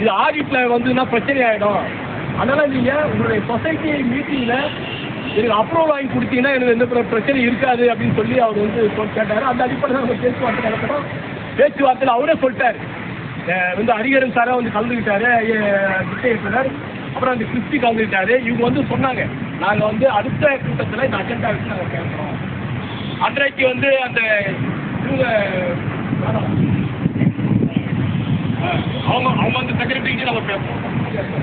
இது ஆடிட்ல வந்துன்னா பிரச்சனை ஆயிடும். அதனால நீங்க உங்களுடைய சொசைட்டி மீட்டிங்ல எனக்கு அப்ரூவல் வாங்கி கொடுத்தீங்கன்னா எனக்கு எந்த பிர- இருக்காது அப்படின்னு சொல்லி அவர் வந்து கேட்டார் கேட்டாரு. அந்த அடிப்படையில் நம்ம பேச்சுவார்த்தை நடத்தணும். பேச்சுவார்த்தையில் அவரே சொல்லிட்டாரு. வந்து ஹரிகரன் சாரா வந்து கலந்துக்கிட்டாரு திட்ட அப்புறம் அந்த கிறிஸ்டி கலந்துக்கிட்டாரு இவங்க வந்து சொன்னாங்க நாங்க வந்து அடுத்த கூட்டத்தில் இந்த அஜெண்டா வச்சு நாங்கள் பேசுறோம். அன்றைக்கு வந்து அந்த இவங்க அவங்க வந்து செக்ரட்டரிக்கு நம்ம பேசணும்.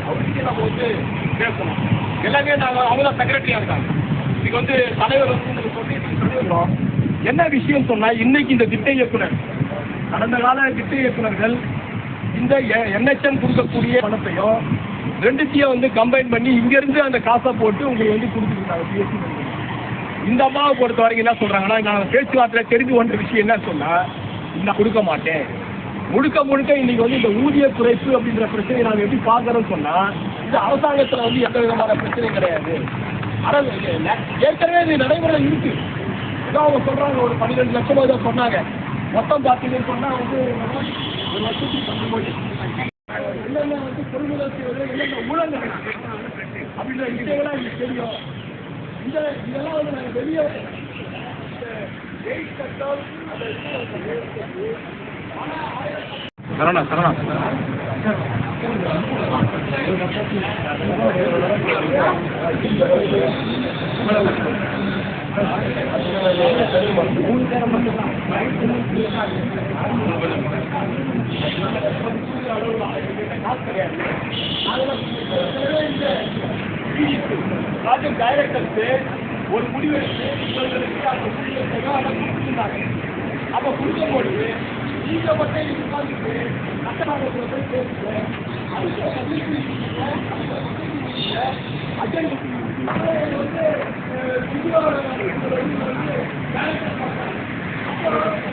அவருக்கு நம்ம வந்து பேசணும். எல்லாமே நாங்கள் அவங்க தான் செக்ரட்டரியாக இருக்காங்க. இன்னைக்கு வந்து தலைவர் வந்து உங்களுக்கு சொல்லி சொல்லியிருந்தோம் என்ன விஷயம் சொன்னா இன்னைக்கு இந்த திட்ட இயக்குனர் கடந்த கால திட்ட இயக்குனர்கள் இந்த என்ஹெச்எம் கொடுக்கக்கூடிய பணத்தையும் ரெண்டுத்தையும் வந்து கம்பைன் பண்ணி இங்கிருந்து அந்த காசை போட்டு உங்களுக்கு வந்து கொடுத்துருக்காங்க பிஎஸ்சி இந்த அம்மாவை பொறுத்த வரைக்கும் என்ன சொல்றாங்கன்னா நான் பேச்சுவார்த்தையில் தெரிஞ்சு கொண்ட விஷயம் என்ன சொன்னா நான் கொடுக்க மாட்டேன். முழுக்க முழுக்க இன்னைக்கு வந்து இந்த ஊதிய குறைப்பு அப்படின்ற பிரச்சனையை நாங்கள் எப்படி பார்க்கறோம்னு சொன்னா இது அரசாங்கத்தில் வந்து எந்த விதமான பிரச்சனையும் கிடையாது ஆனால் ஏற்கனவே இது நடைமுறையில் இருக்கு ஏதோ அவங்க சொல்றாங்க ஒரு பன்னிரெண்டு லட்சம் ஏதோ சொன்னாங்க மொத்தம் பார்த்தீங்கன்னு சொன்னா வந்து ஒரு வருஷத்துக்கு பத்து கோடி என்னென்ன வந்து கொள்முதல் செய்வது என்னென்ன ஊழல் அப்படின்ற விஷயங்கள்லாம் எங்களுக்கு தெரியும் இந்த இதெல்லாம் வந்து நாங்கள் வெளியே இந்த அந்த சரணா சரணா ப்ராஜெக்ட் டைரக்டர்ஸு ஒரு முடிவு எடுத்து இவர்களுக்கு அந்த அப்போ கொடுக்கும்போது கீழே மட்டும் உட்காந்துட்டு சட்டமன்றத்தில் போய் அதுக்கு வந்து அஹ், வந்து டைரக்டர் பார்த்தாங்க.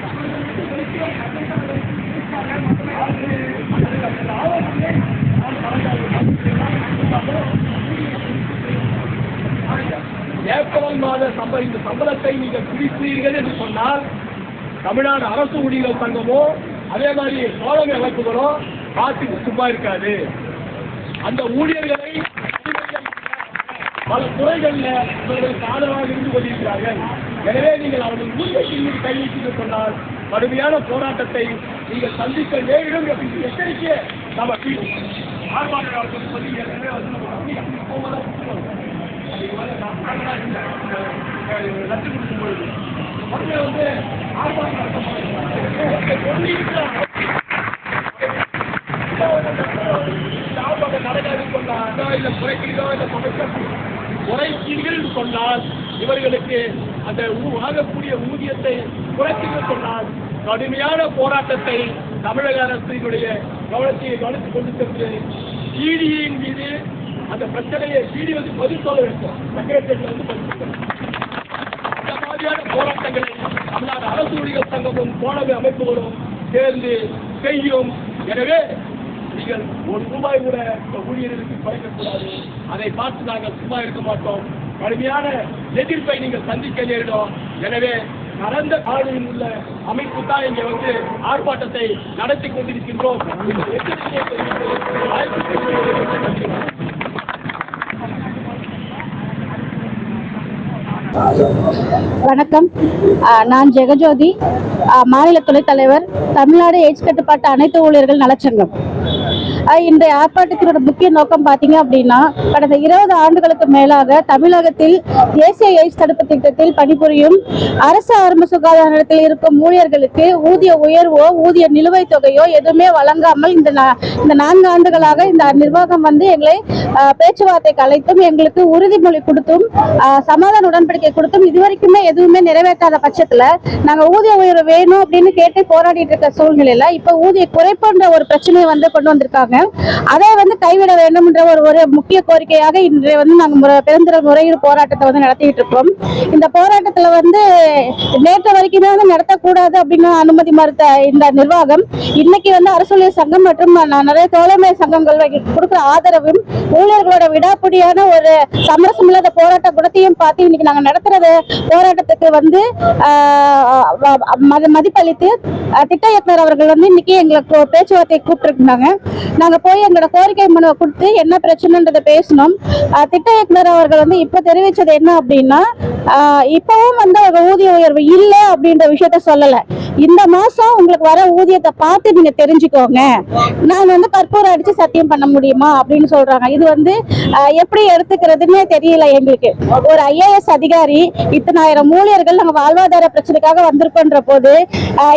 ஏப்ரல் மாத சம்பள இந்த சம்பளத்தை நீங்கள் பிடித்தீர்கள் என்று சொன்னால் தமிழ்நாடு அரசு ஊழியர்கள் சங்கமோ அதே மாதிரி தோழமை அமைப்புகளோ பார்த்து சும்மா இருக்காது. அந்த ஊழியர்களை பல துறைகளில் இவர்களுக்கு ஆதரவாக இருந்து கொண்டிருக்கிறார்கள். எனவே நீங்கள் அவர்கள் ஊழியத்தின் கையெழுத்து சொன்னால் கடுமையான போராட்டத்தை நீங்கள் சந்திக்க நேரிடும் என்று எச்சரிக்கை நம்ம ஆர்ப்பாட்டம் சொல்லி ஏற்கனவே வந்து நம்ம சொன்னால் இவர்களுக்கு அந்த ஊ- ஊதியத்தை குறைத்தீர்கள் சொன்னால் கடுமையான போராட்டத்தை தமிழக அரசினுடைய கவனத்தை கவனித்துக் கொண்டு சென்று சிடியின் மீது அந்த பிரச்சனையை சிடி வந்து பதில் சொல்ல வேண்டும் செக்ரட்டரி வந்து பதில் சொல்ல வேண்டும். இந்த போராட்டங்களை தமிழ்நாடு அரசு ஊழியர் சங்கமும் தோழமை அமைப்புகளும் சேர்ந்து செய்யும் எனவே நீங்கள் ஒரு ரூபாய் கூட இந்த ஊழியர்களுக்கு குறைக்கக்கூடாது. அதை பார்த்து நாங்கள் சும்மா இருக்க மாட்டோம். கடுமையான எதிர்ப்பை நீங்கள் சந்திக்க நேரிடும். எனவே கடந்த காலையில் உள்ள அமைப்பு தான் இங்கே வந்து ஆர்ப்பாட்டத்தை நடத்தி கொண்டிருக்கின்றோம். வணக்கம். ஆஹ் நான் ஜெகஜோதி. ஆஹ் மாநில துணைத் தலைவர் தமிழ்நாடு எய்ட்ஸ் கட்டுப்பாட்டு அனைத்து ஊழியர்கள் நலச்சங்கம். இன்றைய ஆர்ப்பாட்டத்தினோட முக்கிய நோக்கம் பார்த்தீங்க அப்படின்னா கடந்த இருபது ஆண்டுகளுக்கு மேலாக தமிழகத்தில் தேசிய எய்ட்ஸ் தடுப்பு திட்டத்தில் பணிபுரியும் அரசு ஆரம்ப சுகாதார நிலையத்தில் இருக்கும் ஊழியர்களுக்கு ஊதிய உயர்வோ ஊதிய நிலுவைத் தொகையோ எதுவுமே வழங்காமல் இந்த இந்த நான்கு ஆண்டுகளாக இந்த நிர்வாகம் வந்து எங்களை பேச்சுவார்த்தை பேச்சுவார்த்தைக்கு அழைத்தும் எங்களுக்கு உறுதிமொழி கொடுத்தும் சமாதான உடன்படிக்கை கொடுத்தும் இதுவரைக்குமே எதுவுமே நிறைவேற்றாத பட்சத்தில் நாங்கள் ஊதிய உயர்வு வேணும் அப்படின்னு கேட்டு போராடிட்டு இருக்க சூழ்நிலையில இப்போ ஊதிய குறைப்புன்ற ஒரு பிரச்சனையை வந்து கொண்டு வந்திருக்காங்க. அதை வந்து கைவிட வேண்டும் என்ற ஒரு ஒரு முக்கிய கோரிக்கையாக இன்றைய வந்து நாங்கள் முறை- முறையீடு போராட்டத்தை வந்து நடத்திட்டு இருக்கோம். இந்த போராட்டத்துல வந்து நேற்று வரைக்குமே வந்து நடத்தக்கூடாது அப்படின்னு அனுமதி மறுத்த இந்த நிர்வாகம் இன்னைக்கு வந்து அரசு சங்கம் மற்றும் நிறைய தோழமை சங்கங்கள் வகை- கொடுக்கிற ஆதரவும் ஊழியர்களோட விடாப்பிடியான ஒரு சமரசம் இல்லாத போராட்ட குணத்தையும் பார்த்து இன்னைக்கு நாங்க நடத்துறது போராட்டத்துக்கு வந்து ஆஹ், மதிப்பளித்து திட்ட இயக்குனர் அவர்கள் வந்து இன்னைக்கு எங்களுக்கு பேச்சுவார்த்தையை கூப்பிட்டுருந்தாங்க நாங்கள் போய் எங்களோட கோரிக்கை மனுவை கொடுத்து என்ன பிரச்சனைன்றதை பேசினோம். திட்ட இயக்குனர் அவர்கள் வந்து இப்போ தெரிவித்தது என்ன அப்படின்னா இப்போவும் இப்பவும் வந்து அவங்க ஊதிய உயர்வு இல்லை அப்படின்ற விஷயத்த சொல்லலை. இந்த மாசம் உங்களுக்கு வர ஊதியத்தை பார்த்து நீங்க தெரிஞ்சுக்கோங்க. நான் வந்து கற்பூரம் அடிச்சு சத்தியம் பண்ண முடியுமா அப்படின்னு சொல்றாங்க. இது வந்து எப்படி எடுத்துக்கிறதுன்னே தெரியல எங்களுக்கு. ஒரு ஐஏஎஸ் அதிகாரி இத்தனாயிரம் ஊழியர்கள் நாங்க வாழ்வாதார பிரச்சனைக்காக வந்திருக்கோன்ற போது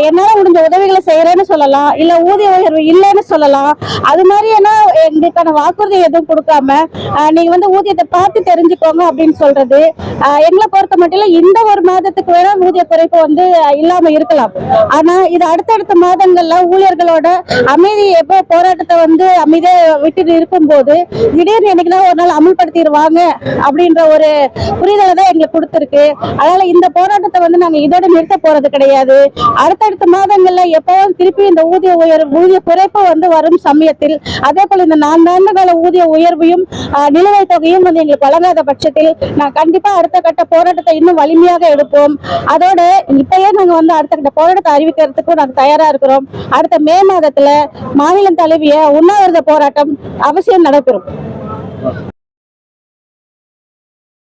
என்னால முடிஞ்ச உதவிகளை செய்யறேன்னு சொல்லலாம் இல்ல ஊதிய உயர்வு இல்லைன்னு சொல்லலாம். அது மாதிரியான எங்களுக்கான வாக்குறுதி எதுவும் கொடுக்காம நீங்க வந்து ஊதியத்தை பார்த்து தெரிஞ்சுக்கோங்க அப்படின்னு சொல்றது. எங்களை பொறுத்த மட்டும் இந்த ஒரு மாதத்துக்கு வேணா ஊதிய குறைப்பு வந்து இல்லாம இருக்கலாம். ஆனா இது அடுத்தடுத்த மாதங்கள்ல ஊழியர்களோட அமைதி எப்போ போராட்டத்தை வந்து அமைதியா விட்டுட்டு இருக்கும்போது திடீர்னு என்னைக்குனா ஒரு நாள் அமல்படுத்திடுவாங்க அப்படின்ற ஒரு புரிதலை தான் எங்களுக்கு கொடுத்துருக்கு. அதனால இந்த போராட்டத்தை வந்து நாங்க இதோட நிறுத்த போறது கிடையாது. அடுத்தடுத்த மாதங்கள்ல எப்பவும் திருப்பி இந்த ஊதிய உயர்வு ஊதிய குறைப்பு வந்து வரும் சமயத்தில் அதே போல இந்த நான்காண்டு கால ஊதிய உயர்வையும் ஆஹ், நிலுவைத் தொகையும் வந்து எங்களுக்கு வழங்காத பட்சத்தில் நான் கண்டிப்பா அடுத்த கட்ட போராட்டத்தை இன்னும் வலிமையாக எடுப்போம். அதோட இப்பயே நாங்க வந்து அடுத்த கட்ட போராட்டத்தை அறிவிக்கிறதுக்கும் நாங்க தயாரா இருக்கிறோம். அடுத்த மே மாதத்துல மாநிலம் தழுவிய உண்ணாவிரத போராட்டம் அவசியம் நடைபெறும்.